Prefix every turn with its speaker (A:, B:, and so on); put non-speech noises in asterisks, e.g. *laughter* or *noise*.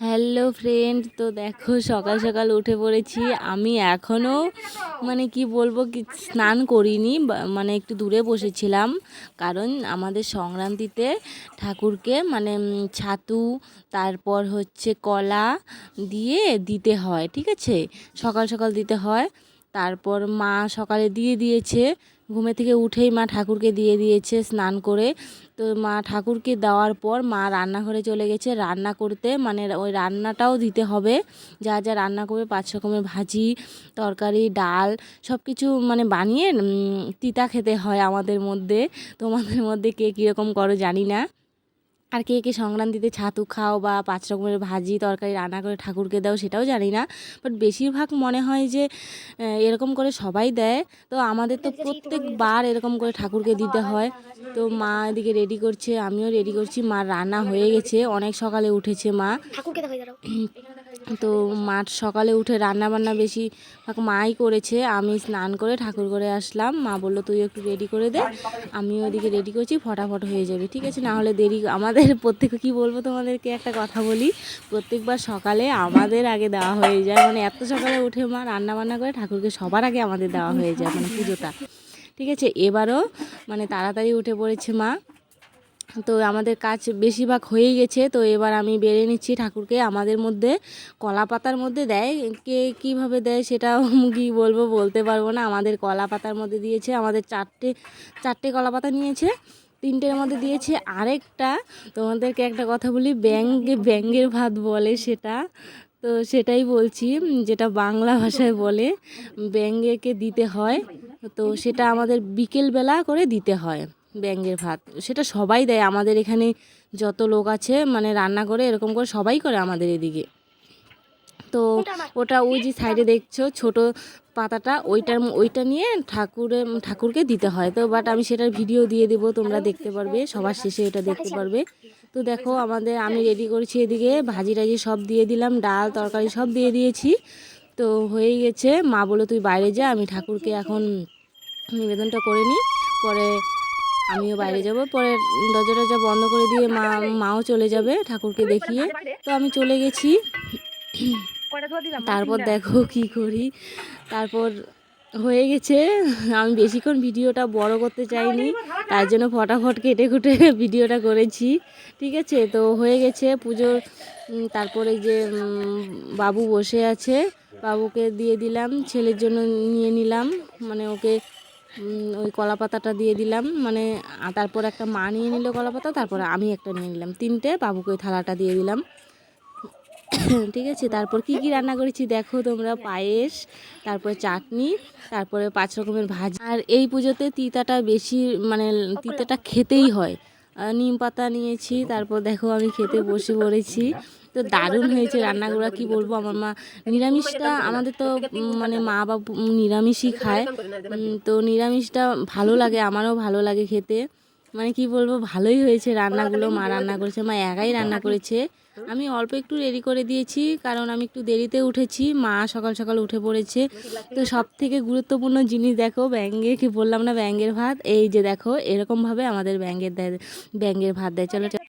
A: Hello friend তো দেখো, সকাল সকাল উঠে পড়েছি। আমি এখনও মানে কি বলব, কি স্নান করিনি মানে একটু দূরে বসেছিলাম। কারণ আমাদের সংক্রান্তিতে ঠাকুরকে মানে ছাতু, তারপর হচ্ছে কলা দিয়ে দিতে হয়, ঠিক আছে? সকাল সকাল দিতে হয়। তারপর মা সকালে দিয়ে দিয়েছে। ঘুমে থেকে উঠেই মা ঠাকুরকে দিয়ে দিয়েছে স্নান করে। তো মা ঠাকুরকে দেওয়ার পর মা রান্নাঘরে চলে গেছে। রান্না করতে মানে ওই রান্নাটাও দিতে হবে। যা যা রান্না করবে, পাঁচ রকমের ভাজি, তরকারি, ডাল সব কিছু মানে বানিয়ে তিতা খেতে হয় আমাদের মধ্যে। তোমাদের মধ্যে কে কীরকম করো জানি না। আর কে কে সংক্রান্তিতে ছাতু খাও বা পাঁচ রকমের ভাজি তরকারি রান্না করে ঠাকুরকে দাও সেটাও জানি না। বাট বেশিরভাগ মনে হয় যে এরকম করে সবাই দেয়। তো আমাদের তো প্রত্যেকবার এরকম করে ঠাকুরকে দিতে হয়। তো মা এদিকে রেডি করছে আমিও রেডি করছি। মা রান্না হয়ে গেছে অনেক সকালে উঠেছে মা। *clears throat* তো মাঠ সকালে উঠে রান্না বান্না বেশি মাই করেছে, আমি স্নান করে ঠাকুর করে আসলাম। মা বলল, তুই একটু রেডি করে দে, আমি ওদিকে রেডি করছি, ফটাফট হয়ে যাবে, ঠিক আছে? না হলে দেরি, আমাদের *laughs* প্রত্যেকে, কি বলব তোমাদেরকে একটা কথা বলি, প্রত্যেকবার সকালে আমাদের আগে দেওয়া হয়ে যায় মানে এত সকালে উঠে মা রান্না বান্না করে ঠাকুরকে সবার আগে আমাদের দেওয়া হয়ে যায় মানে পুজোটা, ঠিক আছে? এবারও মানে তাড়াতাড়ি উঠে পড়েছে মা তো আমাদের কাজ বেশিরভাগ হয়েই গেছে, তো এবার আমি বেড়ে নিচ্ছি ঠাকুরকে আমাদের মধ্যে কলা পাতার মধ্যে দেয়। কে কীভাবে দেয় সেটা কি বলব, বলতে পারব না। আমাদের কলা পাতার মধ্যে দিয়েছে, আমাদের চারটে চারটে কলা পাতা নিয়েছে, তিনটের মধ্যে দিয়েছে আরেকটা। তোমাদেরকে একটা কথা বলি, ব্যাঙ্গে, ব্যাঙ্গের ভাত বলে সেটা। তো সেটাই বলছি, যেটা বাংলা ভাষায় বলে, ব্যাঙ্গেকে দিতে হয়। তো সেটা আমাদের বিকেলবেলা করে দিতে হয়। ব্যাঙ্গের ভাত। সেটা সবাই দেয়। আমাদের এখানে যত লোক আছে মানে রান্না করে, এরকম করে সবাই করে আমাদের এদিকে। তো ওটা ওই যে সাইডে দেখছ, ছোট পাতাটা, ওইটার ওইটা নিয়ে ঠাকুরের ঠাকুরকে দিতে হয়। তো বাট আমি সেটার ভিডিও দিয়ে দেবো, তোমরা দেখতে পারবে, সবার শেষে এটা দেখতে পারবে। তো দেখো আমাদের, আমি রেডি করেছি এদিকে, ভাজি টাজি সব দিয়ে দিলাম, ডাল, তরকারি সব দিয়ে দিয়েছি। তো হয়ে গেছে, মা বলে তুই বাইরে যা, আমি ঠাকুরকে এখন নিবেদনটা করে নিই। পরে আমিও বাইরে যাব পরে দরজা টরজা বন্ধ করে দিয়ে মা মাও চলে যাবে ঠাকুরকে দেখিয়ে। তো আমি চলে গেছি। তারপর দেখো কি করি। তারপর হয়ে গেছে। আমি বেশিক্ষণ ভিডিওটা বড় করতে চাইনি তার জন্য ফটাফট কেটে কুটে ভিডিওটা করেছি। ঠিক আছে? তো হয়ে গেছে পুজোর। তারপরে যে বাবু বসে আছে বাবুকে দিয়ে দিলাম ছেলের জন্য নিয়ে নিলাম। মানে ওকে ওই কলা পাতাটা দিয়ে দিলাম। মানে তারপর একটা মা নিয়ে নিল কলা পাতা তারপরে আমি একটা নিয়ে নিলাম। তিনটে, বাবুকে ওই থালাটা দিয়ে দিলাম। ঠিক আছে? তারপর কি কি রান্না করেছি দেখো তোমরা। পায়েস, তারপরে চাটনি, তারপরে পাঁচ রকমের ভাজি। আর এই পুজোতে তিতাটা বেশি মানে তিতাটা খেতেই হয়। নিম পাতা নিয়েছি, তারপর দেখো আমি খেতে বসে পড়েছি। তো দারুণ হয়েছে রান্নাগুলো, কি বলব? আমার মা নিরামিষটা আমাদের তো মানে মা বাবু নিরামিষই খায়। তো নিরামিষটা ভালো লাগে, আমারও ভালো লাগে খেতে। মানে কি বলব ভালোই হয়েছে রান্নাগুলো মা রান্না করেছে মা একাই রান্না করেছে। আমি অল্প একটু রেডি করে দিয়েছি কারণ আমি একটু দেরিতে উঠেছি মা সকাল সকাল উঠে পড়েছে। তো সব থেকে গুরুত্বপূর্ণ জিনিস দেখো ব্যাঙ্গে কি বললাম না ব্যাঙ্গের ভাত এই যে দেখো এরকমভাবে আমাদের ব্যাঙ্গের দেয় ব্যাঙ্গের ভাত দেয়। চলো।